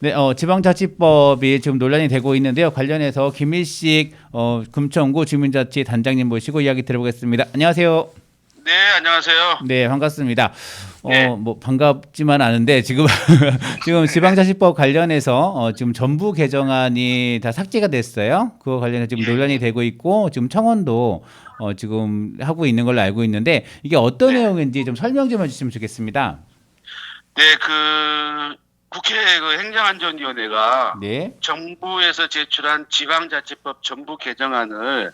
네, 어, 지방자치법이 지금 논란이 되고 있는데요. 관련해서 김일식 어, 금천구 주민자치 단장님 모시고 이야기 들어보겠습니다. 안녕하세요. 네, 안녕하세요. 네, 반갑습니다. 네. 어, 뭐 반갑지만 않은데 지금 지금 지방자치법 관련해서 어, 지금 전부 개정안이 다 삭제가 됐어요. 그거 관련해서 지금 예. 논란이 되고 있고 지금 청원도 어, 지금 하고 있는 걸로 알고 있는데 이게 어떤 네. 내용인지 좀 설명 좀 해주시면 좋겠습니다. 네, 그 국회 그 행정안전위원회가 네, 정부에서 제출한 지방자치법 전부 개정안을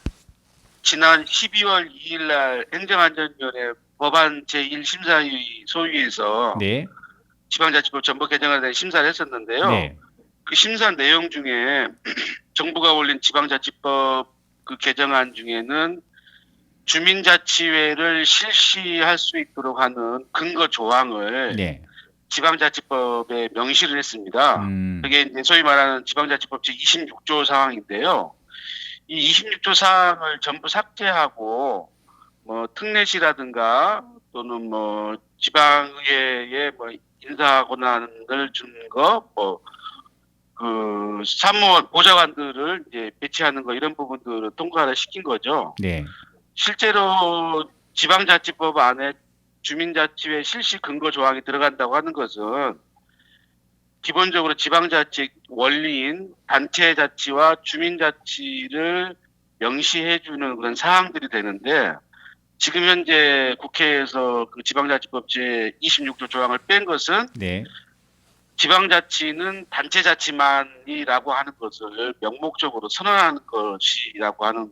지난 12월 2일 날 행정안전위원회 법안 제1심사위 소위에서 네, 지방자치법 전부 개정안에 대해 심사를 했었는데요. 네, 그 심사 내용 중에 정부가 올린 지방자치법 그 개정안 중에는 주민자치회를 실시할 수 있도록 하는 근거 조항을 네. 지방자치법에 명시를 했습니다. 음, 그게 이제 소위 말하는 지방자치법 제26조 사항인데요. 이 26조 사항을 전부 삭제하고 뭐 특례시라든가 또는 뭐 지방의회에 뭐 인사 권한을 주는 거, 뭐 그 사무원 보좌관들을 이제 배치하는 거 이런 부분들을 통과를 시킨 거죠. 네, 실제로 지방자치법 안에 주민자치회 실시 근거 조항이 들어간다고 하는 것은 기본적으로 지방자치 원리인 단체 자치와 주민자치를 명시해주는 그런 사항들이 되는데 지금 현재 국회에서 그 지방자치법 제 26조 조항을 뺀 것은 네. 지방자치는 단체자치만이라고 하는 것을 명목적으로 선언하는 것이라고 하는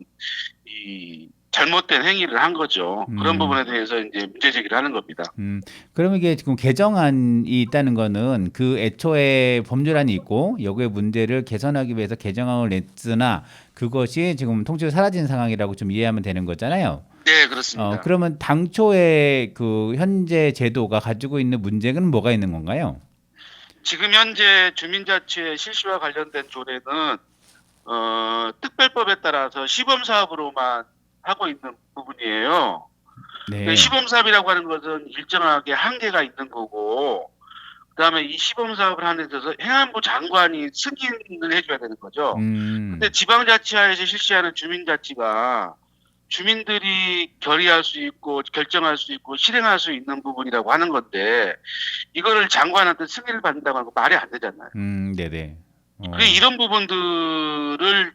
이 잘못된 행위를 한 거죠. 그런 음. 부분에 대해서 이제 문제 제기를 하는 겁니다. 음, 그러면 이게 지금 개정안이 있다는 거는 그 애초에 법률안이 있고 여기에 문제를 개선하기 위해서 개정안을 냈으나 그것이 지금 통째로 사라진 상황이라고 좀 이해하면 되는 거잖아요. 네, 그렇습니다. 어, 그러면 당초에 그 현재 제도가 가지고 있는 문제는 뭐가 있는 건가요? 지금 현재 주민자치의 실시와 관련된 조례는 어, 특별법에 따라서 시범 사업으로만 하고 있는 부분이에요. 네. 그 시범 사업이라고 하는 것은 일정하게 한계가 있는 거고, 그 다음에 이 시범 사업을 하는 데 있어서 행안부 장관이 승인을 해줘야 되는 거죠. 음, 근데 지방자치하에서 실시하는 주민자치가 주민들이 결의할 수 있고 결정할 수 있고 실행할 수 있는 부분이라고 하는 건데 이거를 장관한테 승인을 받는다고 하는 거 말이 안 되잖아요. 음, 네네. 어, 그 이런 부분들을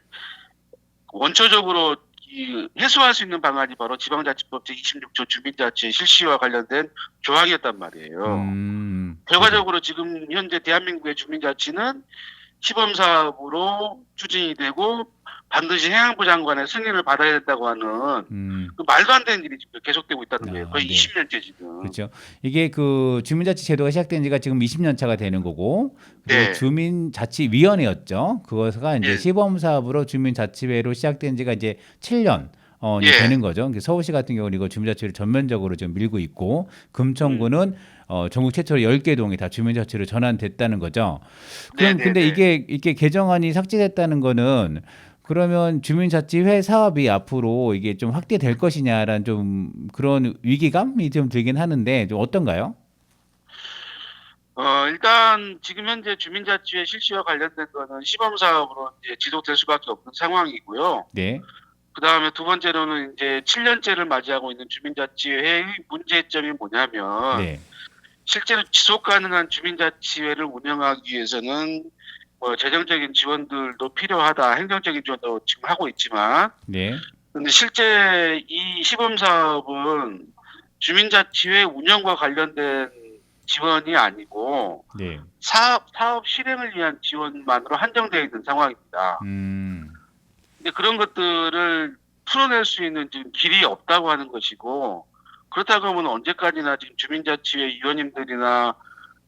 원초적으로 이 해소할 수 있는 방안이 바로 지방자치법 제26조 주민자치 실시와 관련된 조항이었단 말이에요. 음, 결과적으로 지금 현재 대한민국의 주민자치는 시범사업으로 추진이 되고 반드시 행안부 장관의 승인을 받아야 된다고 하는 음, 그 말도 안 되는 일이 지금 계속되고 있다는 아, 거예요. 거의 네. 20년째 지금. 그렇죠. 이게 그 주민자치 제도가 시작된 지가 지금 20년 차가 되는 거고 네. 주민자치위원회였죠. 그거가 이제 네. 시범 사업으로 주민자치회로 시작된 지가 이제 7년 어, 예. 되는 거죠. 서울시 같은 경우는 이거 주민자치를 전면적으로 지금 밀고 있고 금천구는 어, 전국 최초로 10개 동이 다 주민자치로 전환됐다는 거죠. 그럼 네, 네, 근데 네. 이게 이게 개정안이 삭제됐다는 거는 그러면 주민자치회 사업이 앞으로 이게 좀 확대될 것이냐라는 좀 그런 위기감이 좀 들긴 하는데 좀 어떤가요? 어, 일단 지금 현재 주민자치의 실시와 관련된 거는 시범 사업으로 이제 지속될 수밖에 없는 상황이고요. 네. 그 다음에 두 번째로는 이제 7년째를 맞이하고 있는 주민자치회의 문제점이 뭐냐면 네. 실제로 지속 가능한 주민자치회를 운영하기 위해서는 뭐 재정적인 지원들도 필요하다. 행정적인 지원도 지금 하고 있지만 네. 근데 실제 이 시범 사업은 주민자치회 운영과 관련된 지원이 아니고 네. 사업 사업 실행을 위한 지원만으로 한정되어 있는 상황입니다. 음. 근데 그런 것들을 풀어낼 수 있는 지금 길이 없다고 하는 것이고 그렇다고 하면 언제까지나 지금 주민자치회 위원님들이나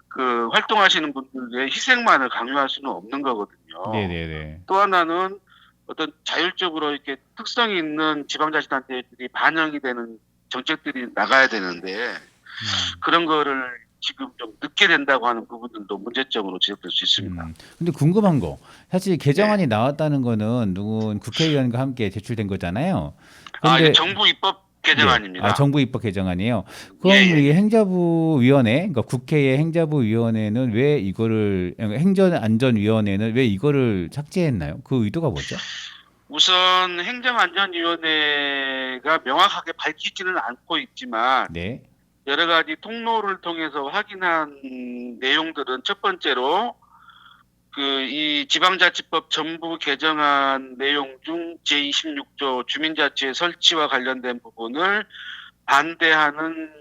그 활동하시는 분들의 희생만을 강요할 수는 없는 거거든요. 네, 네, 네. 또 하나는 어떤 자율적으로 이렇게 특성이 있는 지방자치단체들이 반영이 되는 정책들이 나가야 되는데 음. 그런 거를 지금 좀 늦게 된다고 하는 부분들도 문제점으로 지적될 수 있습니다. 음. 근데 궁금한 거. 사실 개정안이 나왔다는 거는 누군 국회의원과 함께 제출된 거잖아요. 아, 근데 이게 정부 입법 개정안입니다. 아, 정부 입법 개정안이에요. 그럼 예, 예. 이 행자부 위원회, 그러니까 국회의 행자부 위원회는 왜 이거를 행정안전위원회는 왜 이거를 삭제했나요? 그 의도가 뭐죠? 우선 행정안전위원회가 명확하게 밝히지는 않고 있지만 네, 여러 가지 통로를 통해서 확인한 내용들은 첫 번째로 그 이 지방자치법 전부 개정안 내용 중 제26조 주민자치의 설치와 관련된 부분을 반대하는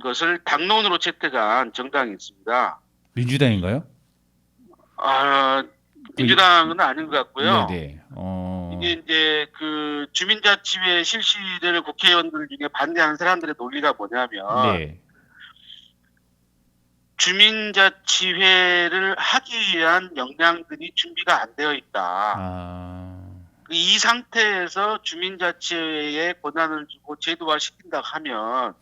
것을 당론으로 채택한 정당이 있습니다. 민주당인가요? 아, 민주당은 아닌 것 같고요. 네, 네. 어, 이게 이제 그 주민자치회 실시를 국회의원들 중에 반대하는 사람들의 논리가 뭐냐면 네, 주민자치회를 하기 위한 역량들이 준비가 안 되어 있다. 아, 이 상태에서 주민자치회에 권한을 주고 제도화 시킨다 하면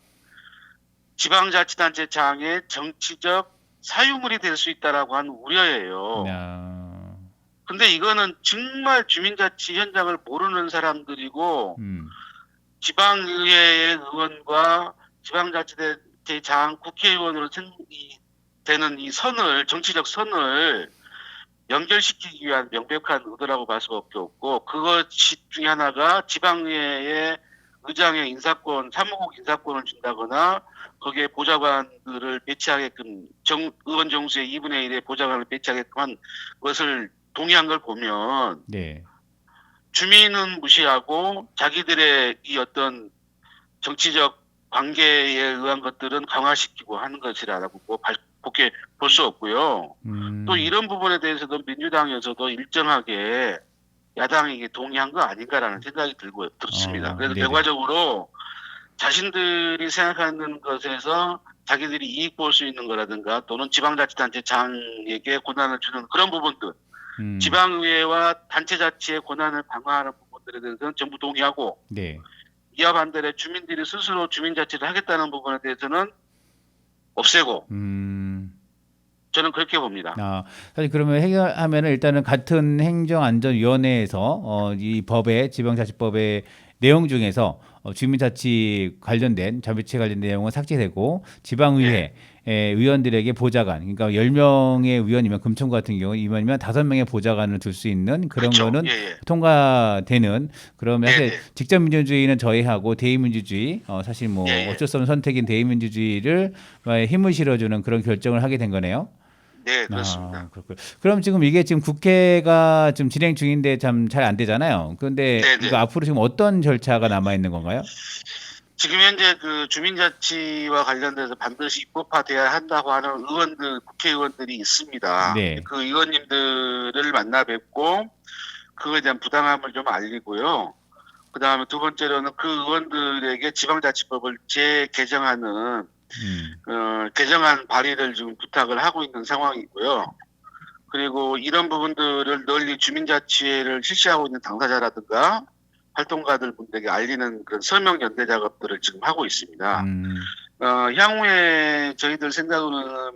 지방자치단체장의 정치적 사유물이 될 수 있다라고 하는 우려예요. 아, 근데 이거는 정말 주민자치 현장을 모르는 사람들이고 음, 지방의회의 의원과 지방자치단체장 국회의원으로 생- 이- 되는 이 선을 정치적 선을 연결시키기 위한 명백한 의도라고 볼 수밖에 없고 그것 중에 하나가 지방의회의 의장의 인사권, 사무국 인사권을 준다거나 거기에 보좌관들을 배치하게끔 정, 의원 정수의 2분의 1의 보좌관을 배치하게끔 한 것을 동의한 걸 보면 네, 주민은 무시하고 자기들의 이 어떤 정치적 관계에 의한 것들은 강화시키고 하는 것이라고 뭐 발- 그렇게 볼 수 없고요. 음, 또 이런 부분에 대해서도 민주당에서도 일정하게 야당에게 동의한 거 아닌가라는 생각이 들고 들습니다. 어, 그래서 네네. 결과적으로 자신들이 생각하는 것에서 자기들이 이익 볼 수 있는 거라든가 또는 지방자치단체 장에게 권한을 주는 그런 부분들 음, 지방의회와 단체자치의 권한을 강화하는 부분들에 대해서는 전부 동의하고 네, 이와 반대로 주민들이 스스로 주민자치를 하겠다는 부분에 대해서는 없애고 음. 저는 그렇게 봅니다. 아, 사실 그러면 해결하면은 일단은 같은 행정안전위원회에서 어, 이 법의 지방자치법의 내용 중에서 어, 주민자치 관련된 자치에 관련된 내용은 삭제되고 지방의회 에, 의원들에게 보좌관, 그러니까 10명의 의원이면 금천구 같은 경우 이면이면 5명의 보좌관을 둘 수 있는 그런 그렇죠. 거는 예, 예. 통과되는 그러면 사실 네네. 직접 민주주의는 저해하고 대의민주주의 어, 사실 뭐 예, 예. 어쩔 수 없는 선택인 대의민주주의를 어, 힘을 실어주는 그런 결정을 하게 된 거네요. 네, 그렇습니다. 아, 그렇군요. 그럼 지금 이게 지금 국회가 지금 진행 중인데 참 잘 안 되잖아요. 그런데 네네. 이거 앞으로 지금 어떤 절차가 남아 있는 건가요? 지금 현재 그 주민자치와 관련돼서 반드시 입법화돼야 한다고 하는 의원들, 국회의원들이 있습니다. 네. 그 의원님들을 만나 뵙고 그거에 대한 부당함을 좀 알리고요. 그 다음에 두 번째로는 그 의원들에게 지방자치법을 재개정하는 음, 어, 개정안 발의를 지금 부탁을 하고 있는 상황이고요. 그리고 이런 부분들을 널리 주민자치회를 실시하고 있는 당사자라든가 활동가들 분들에게 알리는 그런 서명 연대 작업들을 지금 하고 있습니다. 음, 어, 향후에 저희들 생각으로는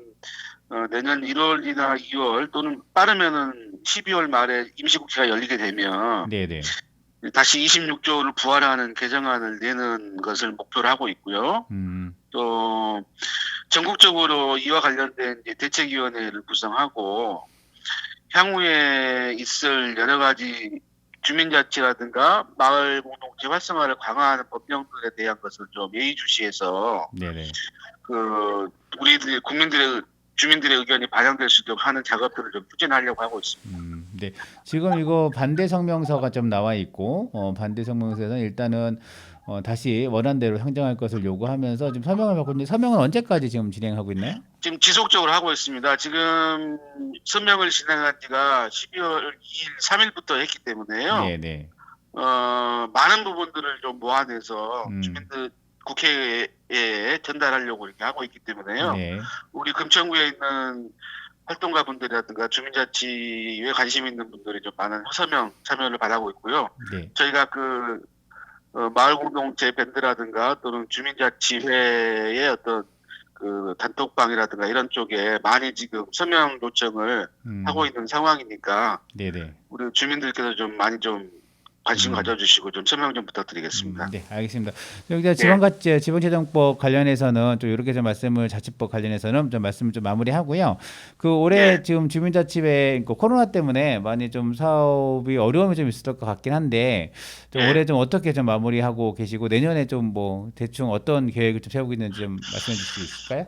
어, 내년 1월이나 2월 또는 빠르면은 12월 말에 임시국회가 열리게 되면 네네. 다시 26조를 부활하는 개정안을 내는 것을 목표로 하고 있고요. 음, 또 전국적으로 이와 관련된 대책위원회를 구성하고 향후에 있을 여러 가지 주민자치라든가 마을 공동체 활성화를 강화하는 법령들에 대한 것을 좀 예의주시해서 네네. 그 우리들 국민들의 주민들의 의견이 반영될 수 있도록 하는 작업들을 좀 추진하려고 하고 있습니다. 음, 네. 지금 이거 반대 성명서가 좀 나와 있고 어, 반대 성명서에서는 일단은 어, 다시 원안대로 상정할 것을 요구하면서 지금 서명을 받고 있는데 서명은 언제까지 지금 진행하고 있나요? 지금 지속적으로 하고 있습니다. 지금 서명을 진행한 지가 12월 2일, 3일부터 했기 때문에요. 네네. 어, 많은 부분들을 좀 모아내서 음. 주민들 국회에 전달하려고 이렇게 하고 있기 때문에요. 네. 우리 금천구에 있는 활동가 분들이라든가 주민자치에 관심 있는 분들이 좀 많은 서명 참여를 바라고 있고요. 네. 저희가 그 어, 마을 공동체 밴드라든가 또는 주민자치회의 어떤 그 단톡방이라든가 이런 쪽에 많이 지금 서명 요청을 음, 하고 있는 상황이니까 네네. 우리 주민들께서 좀 많이 좀 관심 음. 가져주시고 좀 설명 좀 부탁드리겠습니다. 음, 네, 알겠습니다. 여기 지방가 지방재정법 관련해서는 좀 이렇게 좀 말씀을 자치법 관련해서는 좀 말씀을 좀 마무리하고요. 그 올해 네. 지금 주민자치회 그 코로나 때문에 많이 좀 사업이 어려움이 좀 있을 것 같긴 한데 좀 네. 올해 좀 어떻게 좀 마무리하고 계시고 내년에 좀 뭐 대충 어떤 계획을 좀 세우고 있는지 좀 말씀해 주실 수 있을까요?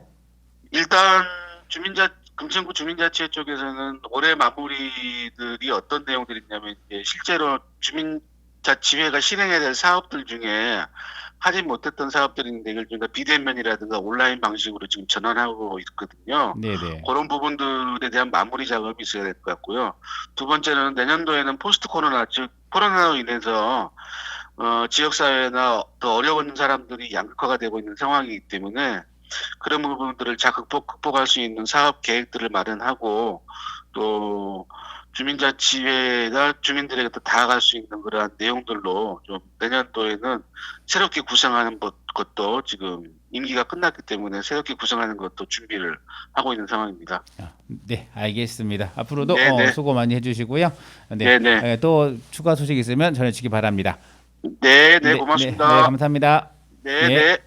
일단 주민자 금천구 주민자치회 쪽에서는 올해 마무리들이 어떤 내용들이 있냐면 이제 실제로 주민자치회가 실행해야 될 사업들 중에 하지 못했던 사업들이 있는데 이걸 저희가 비대면이라든가 온라인 방식으로 지금 전환하고 있거든요. 네, 네. 그런 부분들에 대한 마무리 작업이 있어야 될 것 같고요. 두 번째는 내년도에는 포스트 코로나 즉 코로나로 인해서 어, 지역사회나 더 어려운 사람들이 양극화가 되고 있는 상황이기 때문에 그런 부분들을 잘 극복, 극복할 수 있는 사업 계획들을 마련하고 또 주민자치회가 주민들에게 더 다가갈 수 있는 그러한 내용들로 좀 내년도에는 새롭게 구성하는 것- 것도 지금 임기가 끝났기 때문에 새롭게 구성하는 것도 준비를 하고 있는 상황입니다. 아, 네, 알겠습니다. 앞으로도 네, 어, 네. 수고 많이 해주시고요. 네, 네. 예, 또 추가 소식 있으면 전해주시기 바랍니다. 네, 네, 고맙습니다. 네, 감사합니다. 네, 네. 네.